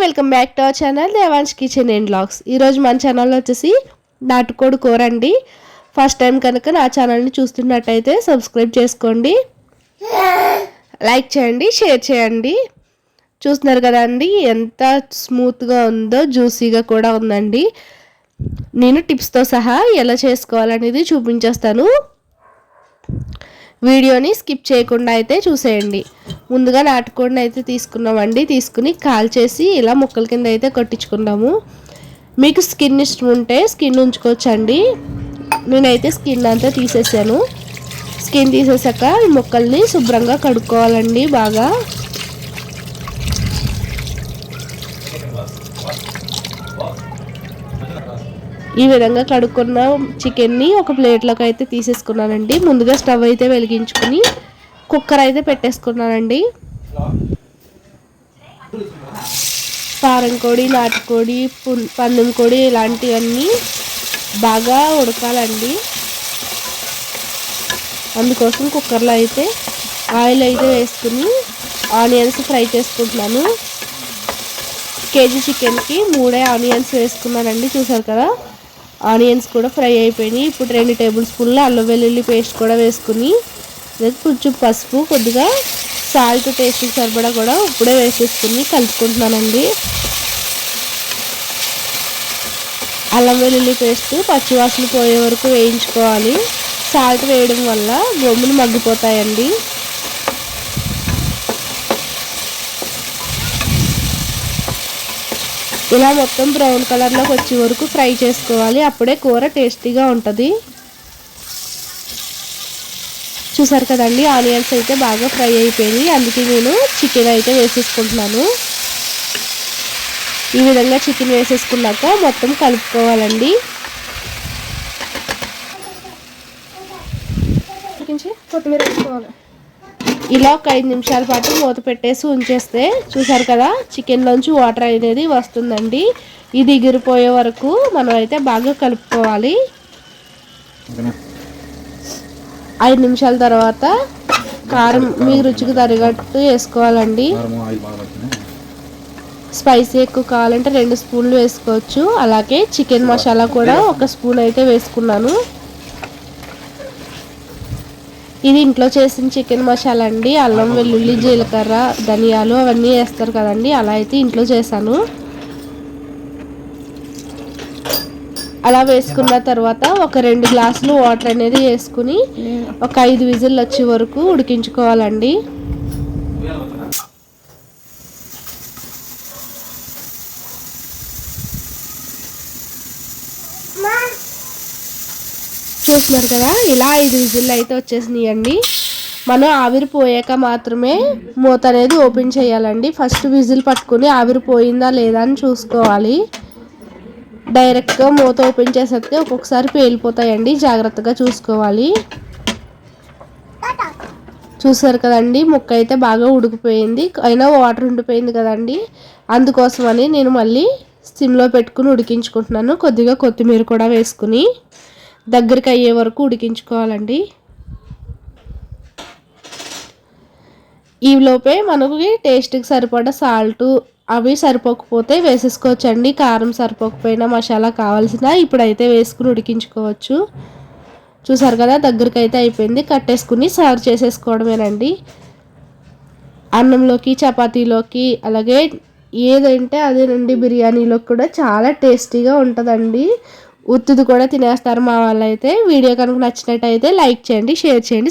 Welcome back to our channel Devan's kitchen and blogs ఈరోజు మన ఛానల్లో వచ్చేసి నాటుకోడి కూర అండి. ఫస్ట్ టైం కనుక నా ఛానల్ని చూస్తున్నట్టయితే సబ్స్క్రైబ్ చేసుకోండి. లైక్ చేయండి షేర్ చేయండి. చూస్తున్నారు కదా అండి ఎంత స్మూత్గా ఉందో జ్యూసీగా కూడా ఉందండి. నేను టిప్స్తో సహా ఎలా చేసుకోవాలనేది చూపించేస్తాను. వీడియోని స్కిప్ చేయకుండా అయితే చూసేయండి. ముందుగా నాటుకోడిని అయితే తీసుకున్నామండి. తీసుకుని కాల్చేసి ఇలా ముక్కల కింద అయితే కొట్టించుకున్నాము మీకు స్కిన్ ఇష్టం ఉంటే స్కిన్ ఉంచుకోవచ్చండి. నేనైతే స్కిన్ అంతా తీసేసాను. స్కిన్ తీసేసాక ఈ ముక్కల్ని శుభ్రంగా కడుక్కోవాలండి బాగా. ఈ విధంగా కడుక్కున్న చికెన్ని ఒక ప్లేట్లోకి అయితే తీసేసుకున్నానండి. ముందుగా స్టవ్ అయితే వెలిగించుకుని కుక్కర్ అయితే పెట్టేసుకున్నానండి. పారం కోడి నాటుకోడి పందెం కోడి ఇలాంటివన్నీ బాగా ఉడకాలండి. అందుకోసం కుక్కర్లో అయితే ఆయిల్ అయితే వేసుకుని ఆనియన్స్ ఫ్రై చేసుకుంటున్నాను. కేజీ చికెన్కి మూడే ఆనియన్స్ వేసుకున్నానండి చూసారు కదా? ఆనియన్స్ కూడా ఫ్రై అయిపోయినాయి. ఇప్పుడు రెండు టేబుల్ స్పూన్ల అల్లం వెల్లుల్లి పేస్ట్ కూడా వేసుకుని కొంచెం పసుపు కొద్దిగా సాల్ట్ టేస్ట్ సరిపడా కూడా ఇప్పుడే వేసేసుకుని కలుపుకుంటున్నానండి. అల్లం వెల్లుల్లి పేస్ట్ పచ్చివాసన పోయే వరకు వేయించుకోవాలి. సాల్ట్ వేయడం వల్ల బొమ్మలు మగ్గిపోతాయండి. ఇలా మొత్తం బ్రౌన్ కలర్లోకి వచ్చే వరకు ఫ్రై చేసుకోవాలి. అప్పుడే కూర టేస్టీగా ఉంటుంది. చూసారు కదండి? ఆనియన్స్ అయితే బాగా ఫ్రై అయిపోయింది అందుకే నేను చికెన్ అయితే వేసేసుకుంటున్నాను. ఈ విధంగా చికెన్ వేసేసుకున్నాక మొత్తం కలుపుకోవాలండి. కొత్తిమీర వేసుకోవాలి. ఇలా ఒక ఐదు నిమిషాల పాటు మూత పెట్టేసి ఉంచేస్తే చూసారు కదా చికెన్లోంచి వాటర్ అనేది వస్తుందండి. ఇది ఎగిరిపోయే వరకు మనం అయితే బాగా కలుపుకోవాలి. ఐదు నిమిషాల తర్వాత కారం మీ రుచికి తరిగట్టు వేసుకోవాలండి. స్పైసీ ఎక్కువ కావాలంటే రెండు స్పూన్లు వేసుకోవచ్చు. అలాగే చికెన్ మసాలా కూడా ఒక స్పూన్ అయితే వేసుకున్నాను. ఇది ఇంట్లో చేసిన చికెన్ మసాలా అండి అల్లం వెల్లుల్లి జీలకర్ర ధనియాలు అవన్నీ వేస్తారు కదండి అలా అయితే ఇంట్లో చేశాను. అలా వేసుకున్న తర్వాత ఒక రెండు గ్లాసులు వాటర్ అనేది వేసుకుని ఒక ఐదు విజిల్ వచ్చే వరకు ఉడికించుకోవాలండి. చూస్తున్నారు కదా? ఇలా ఐదు విజిల్లు అయితే వచ్చేసినాయండి. మనం ఆవిరి పోయాక మాత్రమే మూత అనేది ఓపెన్ చేయాలండి. ఫస్ట్ విజిల్ పట్టుకుని ఆవిరి పోయిందా లేదా అని చూసుకోవాలి. డైరెక్ట్గా మూత ఓపెన్ చేసేస్తే ఒక్కొక్కసారి పేలిపోతాయండి. జాగ్రత్తగా చూసుకోవాలి. చూసారు కదండి ముక్క అయితే బాగా ఉడికిపోయింది. అయినా వాటర్ ఉండిపోయింది కదండి. అందుకోసమని నేను మళ్ళీ సిమ్లో పెట్టుకుని ఉడికించుకుంటున్నాను. కొద్దిగా కొత్తిమీర కూడా వేసుకుని. దగ్గరికి అయ్యే వరకు ఉడికించుకోవాలండి. ఈలోపే లోపే మనకి టేస్ట్కి సరిపడా సాల్ట్ అవి సరిపోకపోతే వేసేసుకోవచ్చండి. కారం సరిపోకపోయినా మసాలా కావాల్సిన ఇప్పుడైతే వేసుకుని ఉడికించుకోవచ్చు. చూసారు కదా దగ్గరికి అయితే అయిపోయింది. కట్టేసుకుని సర్వ్ చేసేసుకోవడమేనండి. అన్నంలోకి చపాతీలోకి అలాగే ఏదంటే అదేనండి బిర్యానీలోకి కూడా చాలా టేస్టీగా ఉంటుందండి. ఉత్తుది కూడా తినేస్తారు మా వాళ్ళైతే. వీడియో కనుక నచ్చినట్టయితే లైక్ చేయండి షేర్ చేయండి